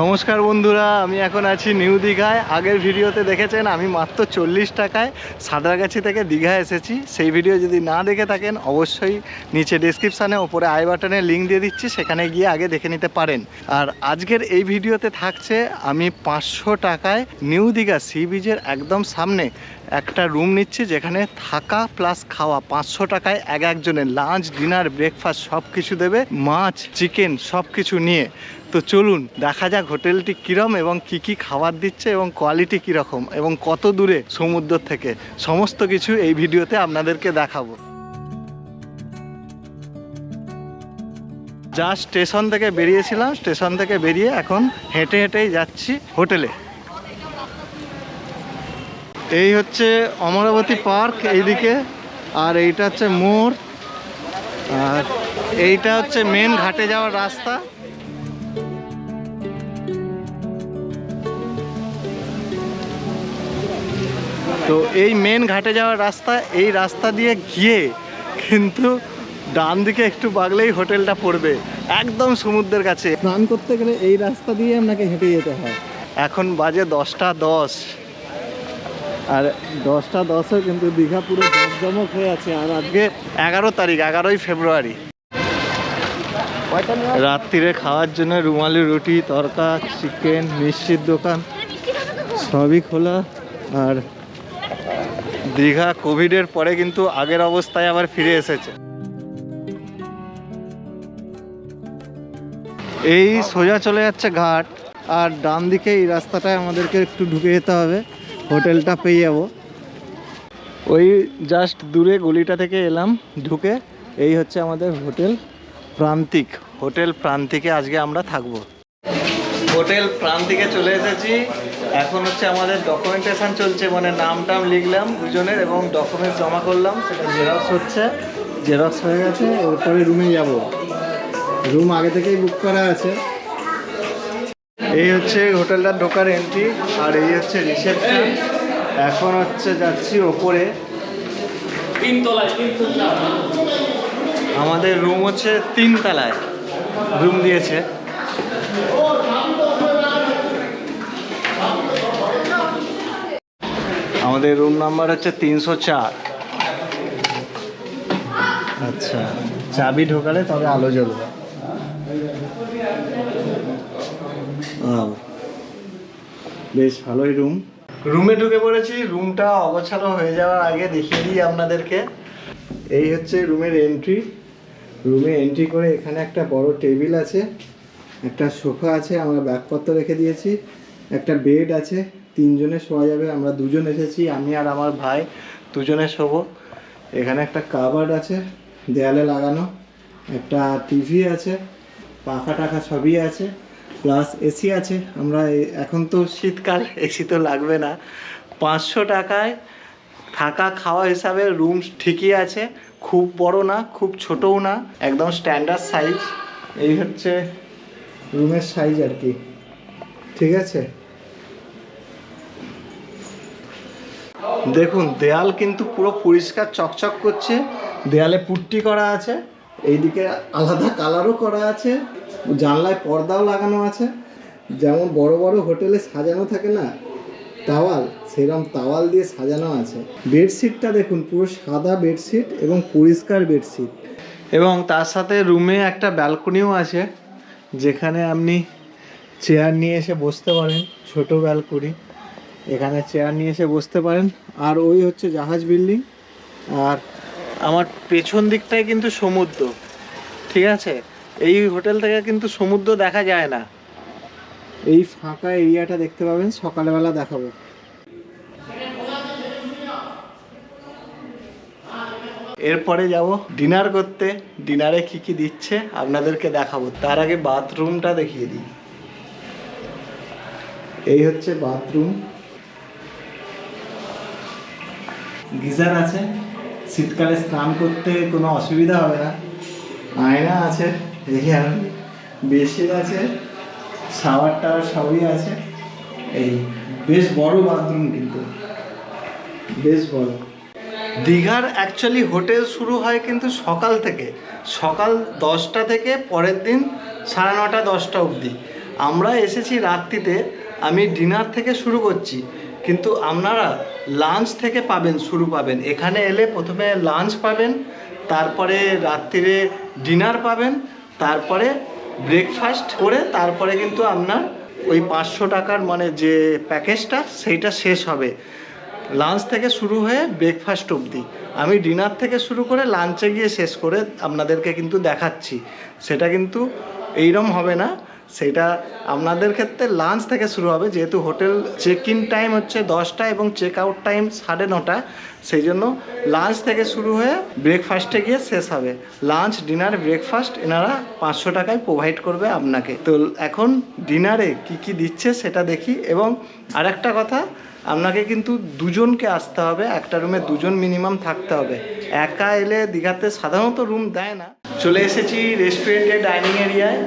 নমস্কার বন্ধুরা, আমি এখন আছি নিউ দীঘায়। আগের ভিডিওতে দেখেছেন, আমি মাত্র চল্লিশ টাকায় সাদরাগাছি থেকে দীঘা এসেছি। সেই ভিডিও যদি না দেখে থাকেন, অবশ্যই নিচে ডিসক্রিপশানে ওপরে আই বাটনে লিঙ্ক দিয়ে দিচ্ছি, সেখানে গিয়ে আগে দেখে নিতে পারেন। আর আজকের এই ভিডিওতে থাকছে, আমি পাঁচশো টাকায় নিউ দীঘা সি বিচের একদম সামনে একটা রুম নিচ্ছি যেখানে থাকা প্লাস খাওয়া। পাঁচশো টাকায় এক একজনের লাঞ্চ, ডিনার, ব্রেকফাস্ট সব কিছু দেবে। মাছ, চিকেন সব কিছু নিয়ে। তো চলুন, দেখা যাক হোটেলটি কীরম এবং কি কি খাবার দিচ্ছে এবং কোয়ালিটি কীরকম এবং কত দূরে সমুদ্র থেকে। সমস্ত কিছু এই ভিডিওতে আপনাদেরকে দেখাবো। যা স্টেশন থেকে বেরিয়েছিলাম, স্টেশন থেকে বেরিয়ে এখন হেঁটে হেঁটেই যাচ্ছি হোটেলে। এই হচ্ছে অমরাবতী পার্ক এইদিকে আর এইটা হচ্ছে মোড়। আর এইটা হচ্ছে মেন ঘাটে যাওয়ার রাস্তা। তো এই মেন ঘাটে যাওয়ার রাস্তা এই রাস্তা দিয়ে গিয়ে কিন্তু ডান দিকে একটু বাগলেই হোটেলটা পড়বে একদম সমুদ্রের কাছে। স্নান করতে গেলে এই রাস্তা দিয়ে আপনাকে হেঁটে যেতে হয়। এখন বাজে দশটা দশ। আর দশটা দশে কিন্তু দীঘা পুরো জমজমক হয়ে আছে আর আজকে এগারো তারিখ এগারোই ফেব্রুয়ারি। রাত্রিরে খাওয়ার জন্য রুমালি রুটি তরকা চিকেন মিষ্টির দোকান সবই খোলা। আর দীঘা কোভিডের পরে কিন্তু আগের অবস্থায় আবার ফিরে এসেছে। এই সোজা চলে যাচ্ছে ঘাট আর ডান দিকে এই রাস্তাটায় আমাদেরকে একটু ঢুকে যেতে হবে। হোটেলটা পেয়ে যাব। ওই জাস্ট দূরে গলিটা থেকে এলাম, ঢুকে এই হচ্ছে আমাদের হোটেল প্রান্তিক। হোটেল প্রান্তিকে আজকে আমরা থাকব। হোটেল প্রান্তিকে চলে এসেছি। এখন হচ্ছে আমাদের ডকুমেন্টেশন চলছে মানে নাম টাম লিখলাম দুজনের এবং ডকুমেন্টস জমা করলাম। সেটা জেরক্স হচ্ছে। জেরক্স হয়ে গেছে, এরপরে রুমে যাব। রুম আগে থেকেই বুক করা আছে। এই হচ্ছে হোটেলটার ঢোকার এন্ট্রি আর এই হচ্ছে রিসেপশন এখন হচ্ছে যাচ্ছি ওপরে। আমাদের রুম হচ্ছে তিন তলায় রুম দিয়েছে। আমাদের রুম নাম্বার হচ্ছে তিনশো চার। আচ্ছা চাবি ঢোকালে তবে আলো জ্বলবে। বেশ, ভালোই রুম রুমে ঢুকে পড়েছি রুমটা অগোছালো হয়ে যাওয়ার আগে দেখিয়ে দিই আপনাদেরকে। এই হচ্ছে রুমের এন্ট্রি রুমে এন্ট্রি করে এখানে একটা বড় টেবিল আছে, একটা সোফা আছে, আমরা ব্যাগপত্র রেখে দিয়েছি, একটা বেড আছে, তিনজনে শোয়া যাবে, আমরা দুজন এসেছি, আমি আর আমার ভাই, দুজনে শোবো। এখানে একটা কাবার্ড আছে, দেয়ালে লাগানো, একটা টিভি আছে পাখা টাখা সবই আছে। প্লাস এসি আছে। আমরা এখন তো শীতকাল এসি তো লাগবে না। পাঁচশো টাকায় থাকা খাওয়া হিসাবে রুম ঠিকই আছে। খুব বড় না, খুব ছোটও না, একদম স্ট্যান্ডার্ড সাইজ এই হচ্ছে রুমের সাইজ আর কি। ঠিক আছে? দেখুন, দেয়াল কিন্তু পুরো পরিষ্কার, চকচক করছে। দেয়ালে পুট্টি করা আছে। এইদিকে আলাদা কালারও করা আছে, জানলায় পর্দাও লাগানো আছে। যেমন বড় বড় হোটেলে সাজানো থাকে না তাওয়াল সেরম তাওয়াল দিয়ে সাজানো আছে। বেডশিটটা দেখুন, পুরো সাদা বেডশিট এবং পরিষ্কার বেডশিট। এবং তার সাথে রুমে একটা ব্যালকনিও আছে, যেখানে আপনি চেয়ার নিয়ে এসে বসতে পারেন, ছোট ব্যালকনি। এখানে চেয়ার নিয়ে এসে বসতে পারেন। আর ওই হচ্ছে জাহাজ বিল্ডিং। আর আমার পেছন দিকটায় কিন্তু সমুদ্র ঠিক আছে? এই হোটেল থেকে কিন্তু সমুদ্র দেখা যায় না। এই ফাঁকা এরিয়াটা দেখতে পাবেন সকালবেলা দেখাবো। এরপরে যাব ডিনার করতে। ডিনারে কি কি দিচ্ছে আপনাদেরকে দেখাবো। তার আগে বাথরুমটা দেখিয়ে দিই। এই হচ্ছে বাথরুম। গিজার আছে। শীতকালে স্নান করতে কোনো অসুবিধা হবে না। আয়না আছে এখানে বেসিন আছে শাওয়ার টাওয়ার সবই আছে। এই বেশ বড় বাথরুম কিন্তু, বেশ বড়। দীঘার অ্যাকচুয়ালি হোটেল শুরু হয় কিন্তু সকাল থেকে, সকাল দশটা থেকে পরের দিন সাড়ে নটা, দশটা অবধি। আমরা এসেছি রাত্রিতে, আমি ডিনার থেকে শুরু করছি। কিন্তু আপনারা লাঞ্চ থেকে পাবেন, শুরু পাবেন। এখানে এলে প্রথমে লাঞ্চ পাবেন, তারপরে রাত্রিরে ডিনার পাবেন, তারপরে ব্রেকফাস্ট করে তারপরে কিন্তু আপনার ওই পাঁচশো টাকার মানে যে প্যাকেজটা সেইটা শেষ হবে। লাঞ্চ থেকে শুরু হয়ে ব্রেকফাস্ট অবধি। আমি ডিনার থেকে শুরু করে লাঞ্চে গিয়ে শেষ করে আপনাদেরকে কিন্তু দেখাচ্ছি। সেটা কিন্তু এইরম হবে না। সেটা আপনাদের ক্ষেত্রে লাঞ্চ থেকে শুরু হবে, যেহেতু হোটেল চেক ইন টাইম হচ্ছে দশটা এবং চেক আউট টাইম সাড়ে নটা, সেই জন্য লাঞ্চ থেকে শুরু হয়ে ব্রেকফাস্টে গিয়ে শেষ হবে। লাঞ্চ ডিনার ব্রেকফাস্ট এনারা পাঁচশো টাকায় প্রোভাইড করবে আপনাকে। তো এখন ডিনারে কি কি দিচ্ছে সেটা দেখি এবং আরেকটা কথা, আপনাকে কিন্তু দুজনকে আসতে হবে, একটা রুমে দুজন মিনিমাম থাকতে হবে। একা এলে দীঘাতে সাধারণত রুম দেয় না। চলে এসেছি রেস্টুরেন্টের ডাইনিং এরিয়ায়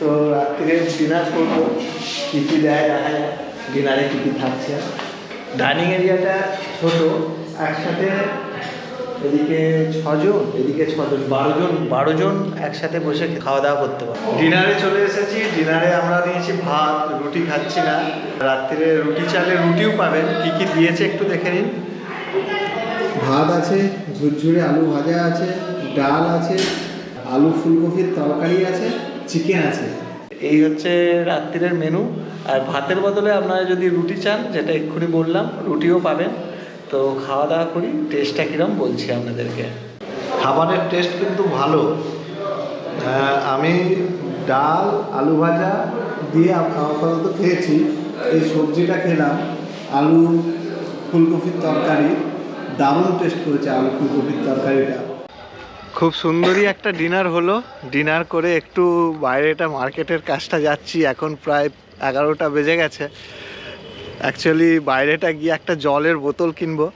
তো রাত্রিরে ডিনার করব। কী কী দেয় দেখা যায় ডিনারে কী কী থাকছে। ডাইনিং এরিয়াটা ছোট, একসাথে এদিকে ছজন এদিকে ছজন বারো জন বারো জন একসাথে বসে খাওয়া দাওয়া করতে পারব। ডিনারে চলে এসেছি, ডিনারে আমরা নিয়েছি ভাত, রুটি খাচ্ছি না। রাত্রিরে রুটি চালে রুটিও পাবেন, কি কি দিয়েছে একটু দেখে নিন। ভাত আছে, ঝুরঝুরে আলু ভাজা আছে, ডাল আছে, আলু ফুলকপির তরকারি আছে চিকেন আছে। এই হচ্ছে রাত্রিরের মেনু আর ভাতের বদলে আপনারা যদি রুটি চান যেটা এক্ষুনি বললাম রুটিও পাবেন। তো খাওয়া দাওয়া করি টেস্টটা কীরকম বলছি আপনাদেরকে। খাবারের টেস্ট কিন্তু ভালো। আমি ডাল আলু ভাজা দিয়ে আপ- আপাতত খেয়েছি। এই সবজিটা খেলাম। আলু ফুলকপির তরকারি দারুণ টেস্ট করেছে আলু ফুলকপির তরকারিটা। খুব সুন্দরই একটা ডিনার হলো। ডিনার করে একটু বাইরেটা মার্কেটের কাজটা যাচ্ছি। এখন প্রায় এগারোটা বেজে গেছে। অ্যাকচুয়ালি বাইরেটা গিয়ে একটা জলের বোতল কিনবো।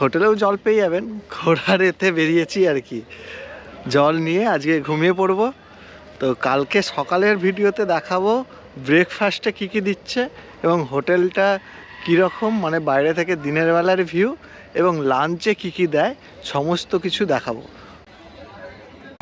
হোটেলেও জল পেয়ে যাবেন। ঘোড়ার এতে বেরিয়েছি আর কি। জল নিয়ে আজকে ঘুমিয়ে পড়ব। তো কালকে সকালের ভিডিওতে দেখাবো ব্রেকফাস্টে কী কী দিচ্ছে এবং হোটেলটা কীরকম মানে বাইরে থেকে দিনের বেলার ভিউ এবং লাঞ্চে কী কী দেয়, সমস্ত কিছু দেখাবো।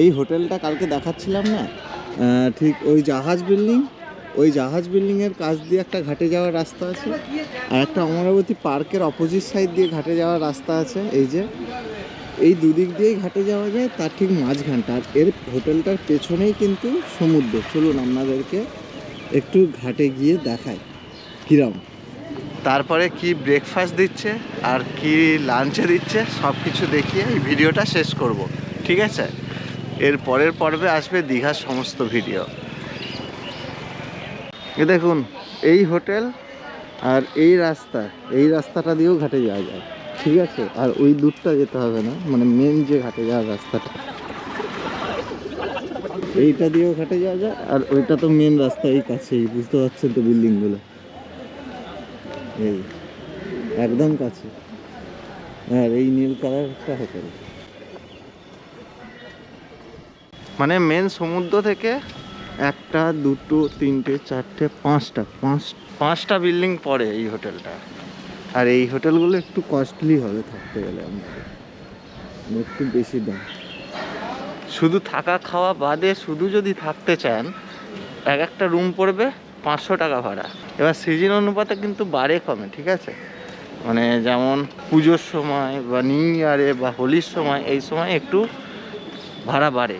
এই হোটেলটা কালকে দেখাচ্ছিলাম না? ঠিক ওই জাহাজ বিল্ডিং, ওই জাহাজ বিল্ডিংয়ের কাছ দিয়ে একটা ঘাটে যাওয়ার রাস্তা আছে আর একটা অমরাবতী পার্কের অপোজিট সাইড দিয়ে ঘাটে যাওয়ার রাস্তা আছে, এই যে। এই দুদিক দিয়েই ঘাটে যাওয়া যায়, তার ঠিক মাঝখানটা। আর এর হোটেলটার পেছনেই কিন্তু সমুদ্র। চলুন আপনাদেরকে একটু ঘাটে গিয়ে দেখায় কিরম? তারপরে কি ব্রেকফাস্ট দিচ্ছে আর কি লাঞ্চে দিচ্ছে সব কিছু দেখিয়ে এই ভিডিওটা শেষ করব। ঠিক আছে? এর পরের পর্বে আসবে দীঘার সমস্ত ভিডিও। এ দেখুন, এই হোটেল আর এই রাস্তা, এই রাস্তাটা দিয়েও ঘাটে যাওয়া যায়, ঠিক আছে? আর ওই দূরটা যেতে হবে না মানে মেন যে ঘাটে যাওয়ার রাস্তাটা। এইটা দিয়েও ঘাটে যাওয়া যায়, আর ওইটা তো মেন রাস্তা এই কাছেই, বুঝতে পারছেন তো বিল্ডিংগুলো? এই, একদম কাছে। আর এই নীল কালার একটা হোটেল। মানে মেন সমুদ্র থেকে একটা, দুটো, তিনটে, চারটে, পাঁচটা, পাঁচ পাঁচটা বিল্ডিং পড়ে এই হোটেলটা আর এই হোটেলগুলো একটু কস্টলি হবে থাকতে গেলে আমাদের। একটু বেশি দাম। শুধু থাকা খাওয়া বাদে শুধু যদি থাকতে চান, এক একটা রুম পড়বে পাঁচশো টাকা ভাড়া। এবার সিজন অনুপাতে কিন্তু বাড়ে কমে, ঠিক আছে? মানে যেমন পুজোর সময় বা নিউ ইয়ারে বা হোলির সময়, এই সময় একটু ভাড়া বাড়ে।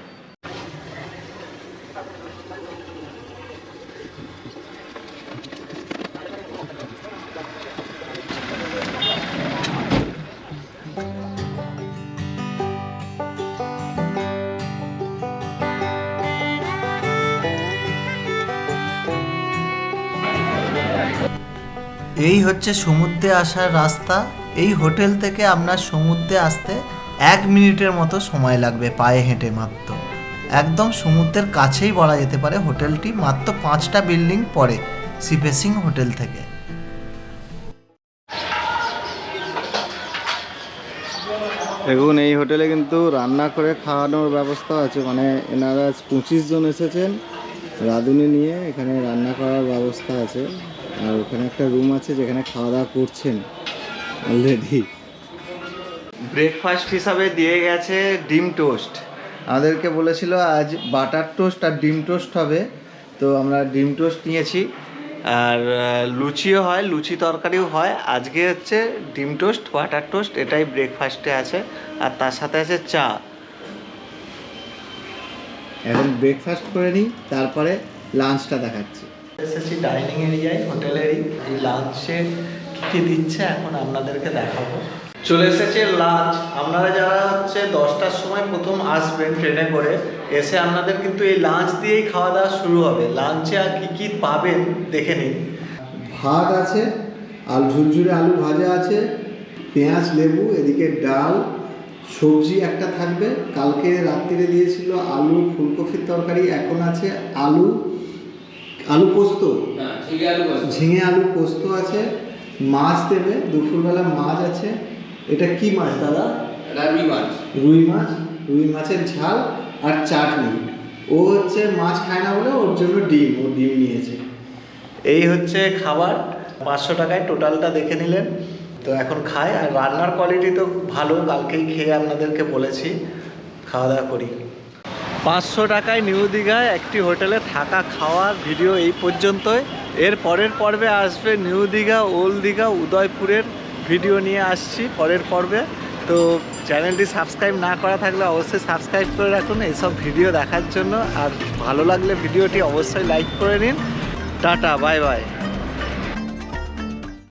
এই হচ্ছে সমুদ্রে আসার রাস্তা। এই হোটেল থেকে আপনার সমুদ্রে আসতে এক মিনিটের মতো সময় লাগবে পায়ে হেঁটে মাত্র। একদম সমুদ্রের কাছেই বলা যেতে পারে হোটেলটি, মাত্র পাঁচটা বিল্ডিং পরে সিপে সিং হোটেল থেকে। দেখুন, এই হোটেলে কিন্তু রান্না করে খাওয়ানোর ব্যবস্থা আছে। মানে এনারা পঁচিশ জন এসেছেন, রাঁধুনি নিয়ে এখানে রান্না করার ব্যবস্থা আছে। আর ওখানে একটা রুম আছে যেখানে খাওয়া দাওয়া করছেন অলরেডি ব্রেকফাস্ট হিসাবে দিয়ে গেছে ডিম টোস্ট। আমাদেরকে বলেছিল আজ বাটার টোস্ট আর ডিম টোস্ট হবে। তো আমরা ডিম টোস্ট নিয়েছি। আর লুচিও হয় লুচি তরকারিও হয়। আজকে হচ্ছে ডিম টোস্ট বাটার টোস্ট এটাই ব্রেকফাস্টে আছে। আর তার সাথে আছে চা। এখন ব্রেকফাস্ট করে নিই তারপরে লাঞ্চটা দেখাচ্ছি। এসেছি ডাইনিং এরিয়ায় হোটেলেরই এই লাঞ্চে কী কী দিচ্ছে এখন আপনাদেরকে দেখাবো। চলে এসেছে লাঞ্চ আপনারা যারা হচ্ছে দশটার সময় প্রথম আসবেন ট্রেনে করে, এসে আপনাদের কিন্তু এই লাঞ্চ দিয়েই খাওয়া দাওয়া শুরু হবে। লাঞ্চে আর কী কী পাবেন দেখে নিন। ভাত আছে আর ঝুরঝুরে আলু ভাজা আছে, পেঁয়াজ, লেবু, এদিকে ডাল, সবজি একটা থাকবে। কালকে রাত্রিরে দিয়েছিল আলু, ফুলকপির তরকারি এখন আছে আলু আলু পোস্ত? ঝিঙে আলু পোস্ত। আছে মাছ দেবে দুপুরবেলা মাছ আছে। এটা কি মাছ দাদা? রুই মাছ। রুই মাছ রুই মাছের ঝাল আর চাটনি। ও হচ্ছে মাছ খায় না বলে ওর জন্য ডিম ও ডিম নিয়েছে। এই হচ্ছে খাবার পাঁচশো টাকায় টোটালটা দেখে নিলেন। তো এখন খায় আর রান্নার কোয়ালিটি তো ভালো কালকেই খেয়ে আপনাদেরকে বলেছি। খাওয়া দাওয়া করি। পাঁচশো টাকায় নিউ দীঘায় একটি হোটেলে থাকা খাওয়ার ভিডিও এই পর্যন্তই। এর পরের পর্বে আসবে নিউ দীঘা, ওল্ড দীঘা, উদয়পুরের ভিডিও নিয়ে আসছি পরের পর্বে। তো চ্যানেলটি সাবস্ক্রাইব না করা থাকলে অবশ্যই সাবস্ক্রাইব করে রাখুন এইসব ভিডিও দেখার জন্য। আর ভালো লাগলে ভিডিওটি অবশ্যই লাইক করে নিন। Tata, bye bye.